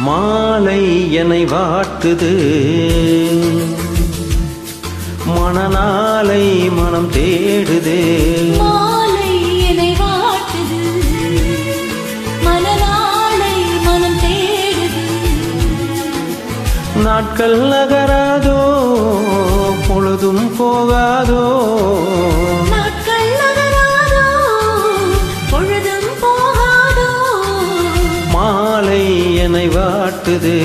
மாலை என்னை வாட்டுது. மணநாளை மனம் தேடுது. மாலை என்னை வாட்டுது. மனநாளை மனம் தேடுது. நாட்கள் நகராதோ பொழுதும் போகாதோ வாட்டுது.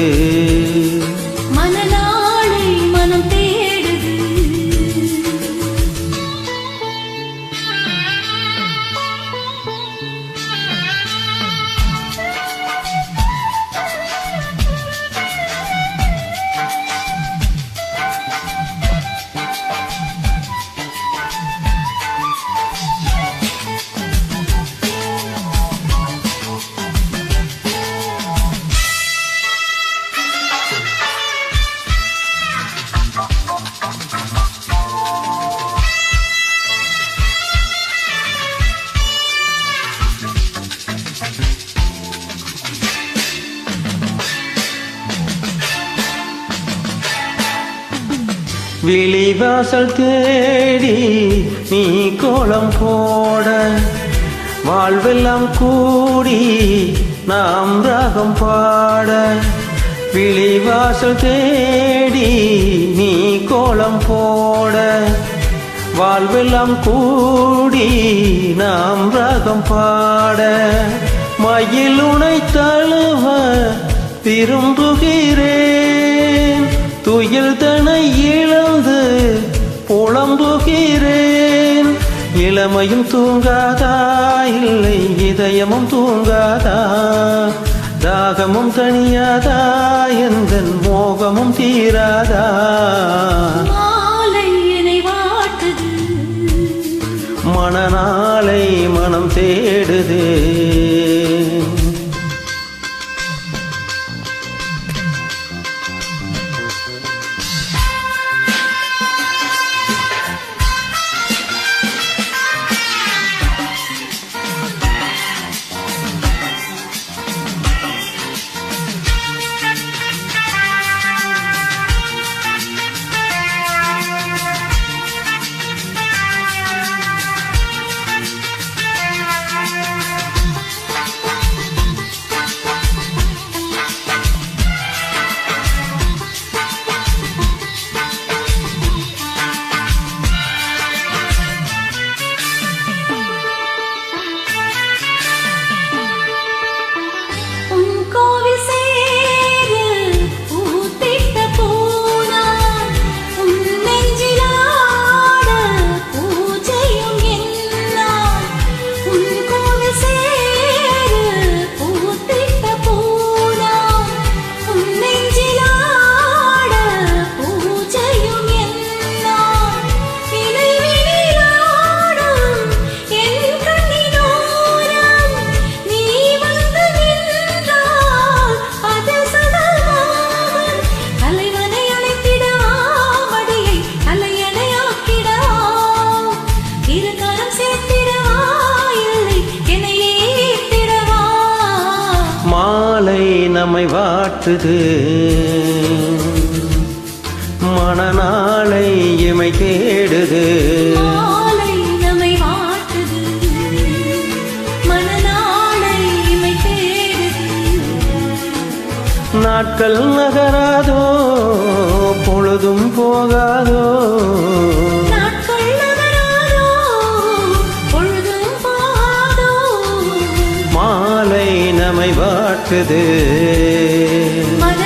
விழிவாசல் தேடி நீ கோலம் போட வாழ்வெல்லாம் கூடி நாம் ராகம் பாட விழிவாசல் தேடி நீ கோலம் போட வாழ்வெல்லாம் கூடி நாம் ராகம் பாட மயில் உனை தழுவ விரும்புகிறேன் துயில் தனை இழந்து இளமையும் தூங்காதா? இல்லை இதயமும் தூங்காதா? தாகமும் தனியாதா எந்த மோகமும் தீராதா? மாலை நம்மை வாட்டுது. மணநாளை இமை தேடுது. நாட்கள் நகராதோ பொழுதும் போகாதோ நம்மை வாட்டுது. மன